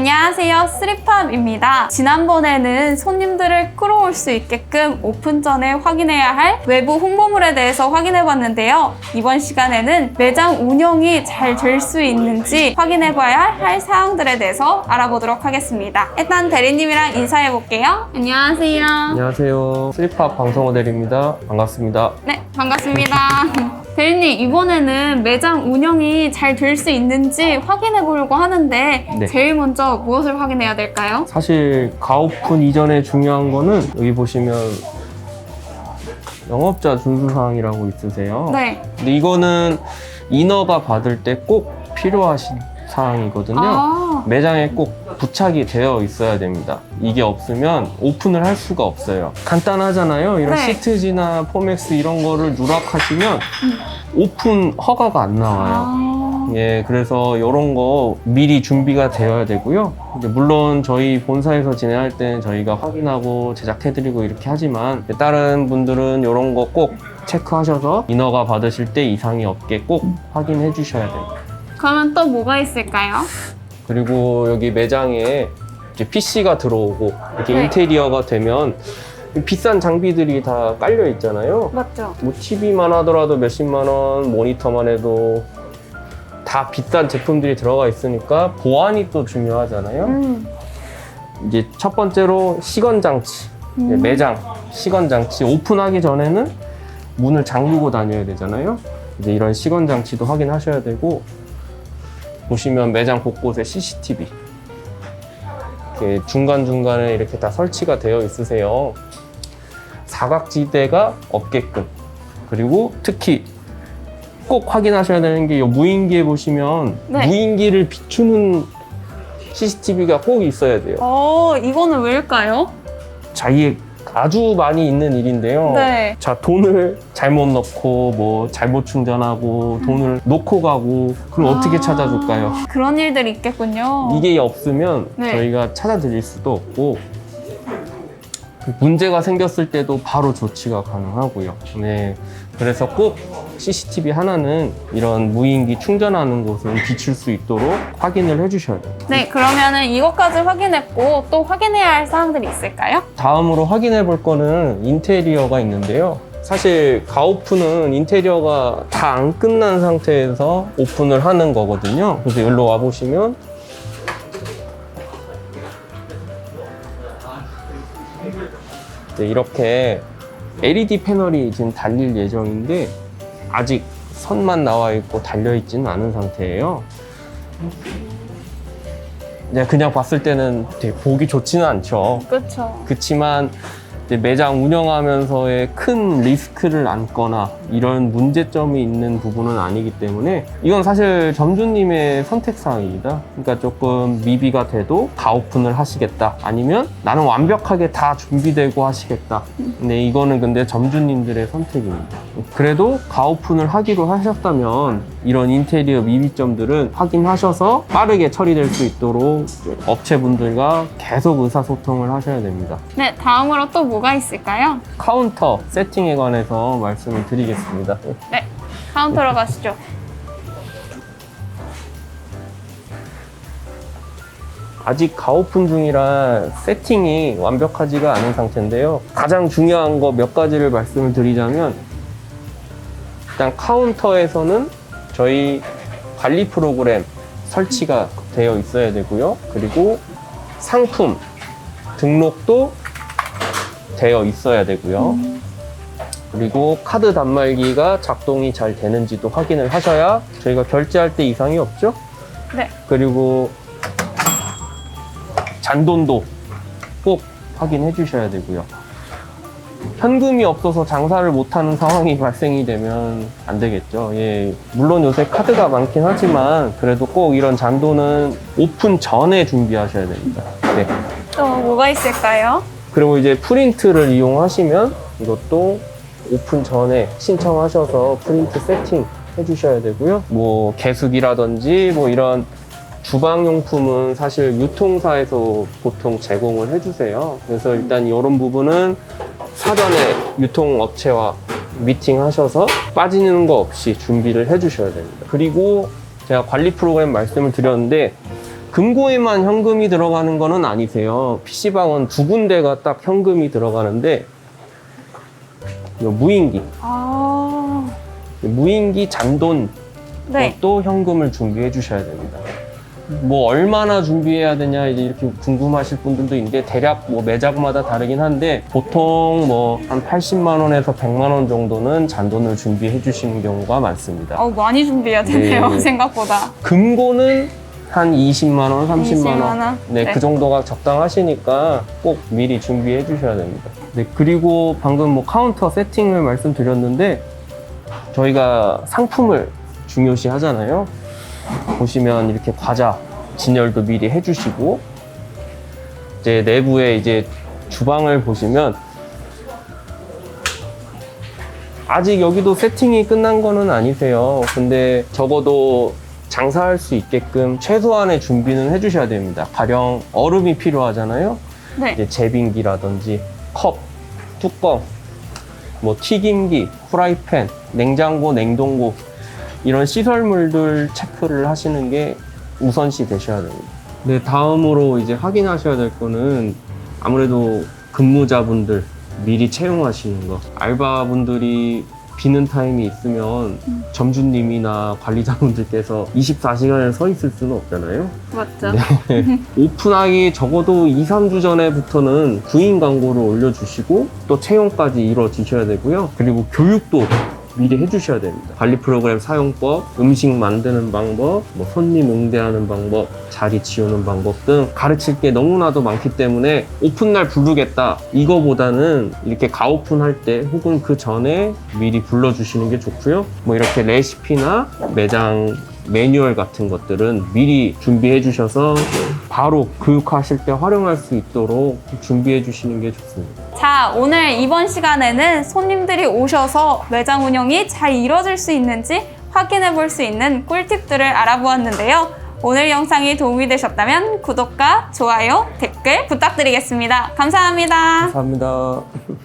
안녕하세요. 스리팝입니다. 지난번에는 손님들을 끌어올 수 있게끔 오픈 전에 확인해야 할 외부 홍보물에 대해서 확인해 봤는데요. 이번 시간에는 매장 운영이 잘 될 수 있는지 확인해 봐야 할 사항들에 대해서 알아보도록 하겠습니다. 일단 대리님이랑 인사해 볼게요. 안녕하세요. 안녕하세요. 슬립팝 방송호 대리입니다. 반갑습니다. 네, 반갑습니다. 대리님, 이번에는 매장 운영이 잘 될 수 있는지 확인해 보려고 하는데 네. 제일 먼저 무엇을 확인해야 될까요? 사실 가오픈 이전에 중요한 거는 여기 보시면 영업자 준수사항이라고 있으세요. 네. 근데 이거는 인허가 받을 때 꼭 필요하신 사항이거든요. 아, 매장에 꼭 부착이 되어 있어야 됩니다. 이게 없으면 오픈을 할 수가 없어요. 간단하잖아요. 이런 네. 시트지나 포맥스 이런 거를 누락하시면 오픈 허가가 안 나와요. 아, 예, 그래서 이런 거 미리 준비가 되어야 되고요. 이제 물론 저희 본사에서 진행할 때는 저희가 확인하고 제작해드리고 이렇게 하지만 다른 분들은 이런 거 꼭 체크하셔서 인허가 받으실 때 이상이 없게 꼭 확인해 주셔야 돼요. 그러면 또 뭐가 있을까요? 그리고 여기 매장에 이제 PC가 들어오고 이렇게 네. 인테리어가 되면 비싼 장비들이 다 깔려 있잖아요. 맞죠? 뭐 TV만 하더라도 몇십만 원, 모니터만 해도 다 비싼 제품들이 들어가 있으니까 보안이 또 중요하잖아요. 음. 이제 첫 번째로 시건 장치, 이제 음. 매장 시건 장치 오픈하기 전에는 문을 잠그고 다녀야 되잖아요. 이제 이런 시건 장치도 확인하셔야 되고 보시면 매장 곳곳에 CCTV 이렇게 중간 중간에 이렇게 다 설치가 되어 있으세요. 사각지대가 없게끔 그리고 특히 꼭 확인하셔야 되는 게 이 무인기에 보시면 네. 무인기를 비추는 CCTV가 꼭 있어야 돼요. 어, 이거는 왜일까요? 자, 이게 아주 많이 있는 일인데요. 네. 자, 돈을 잘못 넣고, 뭐, 잘못 충전하고, 돈을 놓고 가고, 그럼 어떻게 아, 찾아줄까요? 그런 일들이 있겠군요. 이게 없으면 네. 저희가 찾아드릴 수도 없고, 그 문제가 생겼을 때도 바로 조치가 가능하고요. 네. 그래서 꼭 CCTV 하나는 이런 무인기 충전하는 곳은 비출 수 있도록 확인을 해주셔야 돼요. 네, 그러면은 이것까지 확인했고 또 확인해야 할 사항들이 있을까요? 다음으로 확인해 볼 거는 인테리어가 있는데요. 사실 가오픈은 인테리어가 다 안 끝난 상태에서 오픈을 하는 거거든요. 그래서 여기로 와 보시면 네, 이렇게 LED 패널이 지금 달릴 예정인데 아직 선만 나와 있고 달려 있지는 않은 상태예요. 네, 그냥 봤을 때는 되게 보기 좋지는 않죠. 그렇죠. 그렇지만 이제 매장 운영하면서의 큰 리스크를 안거나 이런 문제점이 있는 부분은 아니기 때문에 이건 사실 점주님의 선택사항입니다. 그러니까 조금 미비가 돼도 가오픈을 하시겠다. 아니면 나는 완벽하게 다 준비되고 하시겠다. 근데 이거는 근데 점주님들의 선택입니다. 그래도 가오픈을 하기로 하셨다면 이런 인테리어 미비점들은 확인하셔서 빠르게 처리될 수 있도록 업체분들과 계속 의사소통을 하셔야 됩니다. 네, 다음으로 또 뭐가 있을까요? 카운터 세팅에 관해서 말씀을 드리겠습니다. 네, 카운터로 가시죠. 아직 가오픈 중이라 세팅이 완벽하지가 않은 상태인데요. 가장 중요한 거 몇 가지를 말씀을 드리자면 일단 카운터에서는 저희 관리 프로그램 설치가 되어 있어야 되고요. 그리고 상품 등록도 되어 있어야 되고요. 그리고 카드 단말기가 작동이 잘 되는지도 확인을 하셔야 저희가 결제할 때 이상이 없죠. 네. 그리고 잔돈도 꼭 확인해 주셔야 되고요. 현금이 없어서 장사를 못하는 상황이 발생이 되면 안 되겠죠. 예, 물론 요새 카드가 많긴 하지만 그래도 꼭 이런 잔돈은 오픈 전에 준비하셔야 됩니다. 네. 또 뭐가 있을까요? 그리고 이제 프린트를 이용하시면 이것도 오픈 전에 신청하셔서 프린트 세팅 해주셔야 되고요. 뭐 개수기라든지 뭐 이런 주방용품은 사실 유통사에서 보통 제공을 해주세요. 그래서 일단 이런 부분은 사전에 유통업체와 미팅하셔서 빠지는 거 없이 준비를 해주셔야 됩니다. 그리고 제가 관리 프로그램 말씀을 드렸는데 금고에만 현금이 들어가는 거는 아니세요. PC방은 두 군데가 딱 현금이 들어가는데 요 무인기, 아, 무인기 잔돈 네. 또 현금을 준비해 주셔야 됩니다. 뭐 얼마나 준비해야 되냐 이제 이렇게 궁금하실 분들도 있는데 대략 뭐 매장마다 다르긴 한데 보통 뭐 한 80만 원에서 100만 원 정도는 잔돈을 준비해 주시는 경우가 많습니다. 어, 많이 준비해야 되네요, 네. 생각보다. 금고는 한 20만 원, 30만 20만 원. 원? 네, 네. 그 정도가 적당하시니까 꼭 미리 준비해 주셔야 됩니다. 네, 그리고 방금 뭐 카운터 세팅을 말씀드렸는데 저희가 상품을 중요시 하잖아요. 보시면 이렇게 과자 진열도 미리 해주시고 이제 내부에 이제 주방을 보시면 아직 여기도 세팅이 끝난 거는 아니세요. 근데 적어도 장사할 수 있게끔 최소한의 준비는 해주셔야 됩니다. 가령 얼음이 필요하잖아요. 네. 이제 제빙기라든지 컵, 뚜껑, 뭐 튀김기, 프라이팬, 냉장고, 냉동고 이런 시설물들 체크를 하시는 게 우선시 되셔야 됩니다. 네, 다음으로 이제 확인하셔야 될 거는 아무래도 근무자분들 미리 채용하시는 거. 알바분들이 비는 타임이 있으면 점주님이나 관리자분들께서 24시간을 서 있을 수는 없잖아요. 맞죠? 오픈하기 적어도 2, 3주 전에부터는 구인 광고를 올려주시고 또 채용까지 이루어지셔야 되고요. 그리고 교육도 미리 해주셔야 됩니다. 관리 프로그램 사용법, 음식 만드는 방법, 뭐 손님 응대하는 방법, 자리 지우는 방법 등 가르칠 게 너무나도 많기 때문에 오픈날 부르겠다 이거보다는 이렇게 가오픈할 때 혹은 그 전에 미리 불러주시는 게 좋고요. 뭐 이렇게 레시피나 매장 매뉴얼 같은 것들은 미리 준비해 주셔서 바로 교육하실 때 활용할 수 있도록 준비해 주시는 게 좋습니다. 자, 오늘 이번 시간에는 손님들이 오셔서 매장 운영이 잘 이루어질 수 있는지 확인해 볼 수 있는 꿀팁들을 알아보았는데요. 오늘 영상이 도움이 되셨다면 구독과 좋아요, 댓글 부탁드리겠습니다. 감사합니다. 감사합니다.